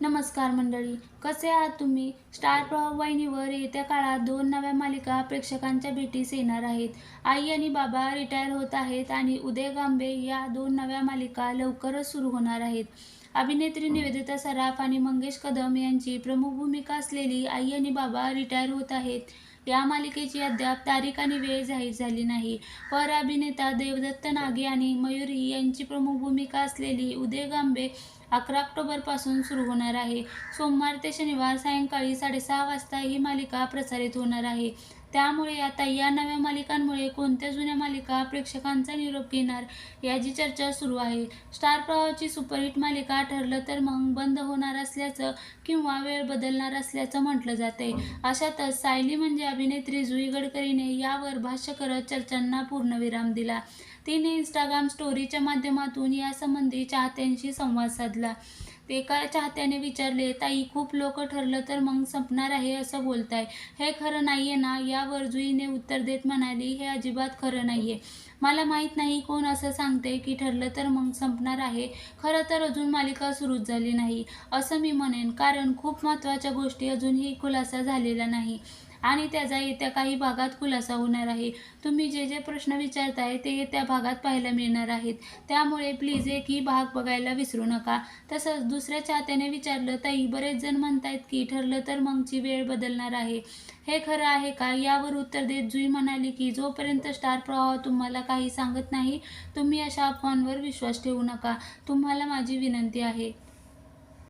नमस्कार मंडळी कसे आहात तुम्ही? स्टार प्रभाव वाहिनीवर येत्या काळात दोन नव्या मालिका प्रेक्षकांच्या भेटीस येणार आहेत. आई आणि बाबा रिटायर होत आहेत आणि उदय गांबे या दोन नव्या मालिका लवकरच सुरू होणार आहेत. अभिनेत्री निवेदिता सराफ आणि मंगेश कदम यांची प्रमुख भूमिका असलेली आई आणि बाबा रिटायर होत आहेत. या मालिकेची अद्याप तारीख आणि वेळ जाहीर झाली नाही. पर अभिनेता देवदत्त नागे आणि मयुरी यांची प्रमुख भूमिका असलेली उदय गांबे अकरा ऑक्टोबरपासून सुरू होणार आहे. सोमवार ते शनिवार सायंकाळी साडेसहा वाजता ही मालिका प्रसारित होणार आहे. त्यामुळे आता या नव्या मालिकांमुळे कोणत्या जुन्या मालिका प्रेक्षकांचा निरोप घेणार याची चर्चा सुरू आहे. स्टार प्रवाहाची सुपरहिट मालिका ठरलं तर मग बंद होणार असल्याचं किंवा वेळ बदलणार असल्याचं म्हटलं जाते अशातच सायली म्हणजे अभिनेत्री जुई गडकरीने यावर भाष्य करत चर्चांना पूर्णविराम दिला. तिने इंस्टाग्राम स्टोरीच्या माध्यमातून यासंबंधी चाहत्यांशी संवाद साधला. एका चाहत्याने विचारले ताई खूप लोक ठरलं तर मग संपणार आहे असं बोलताय. हे खरं नाहीये ना? यावर जुईने उत्तर देत म्हणाली हे अजिबात खरं नाहीये. मला माहीत नाही कोण असं सांगते की ठरलं तर मग संपणार आहे. खरं तर अजून मालिका सुरूच झाली नाही असं मी म्हणेन. कारण खूप महत्त्वाच्या गोष्टी अजूनही खुलासा झालेला नाही. आणि त्याचा येत्या काही भागात खुलासा होणार आहे. तुम्ही जे जे प्रश्न विचारताय ते येत्या भागात पाहायला मिळणार आहेत. त्यामुळे प्लीज एकही भाग बघायला विसरू नका. तसंच दुसऱ्या चाहत्याने विचारलं ताई बरेच जण म्हणतायत की ठरलं तर मगची वेळ बदलणार आहे. हे खरं आहे का? यावर उत्तर देत जुई म्हणाली की जोपर्यंत स्टार प्रवाह तुम्हाला काही सांगत नाही तुम्ही अशा अफवांवर विश्वास ठेवू नका. तुम्हाला माझी विनंती आहे.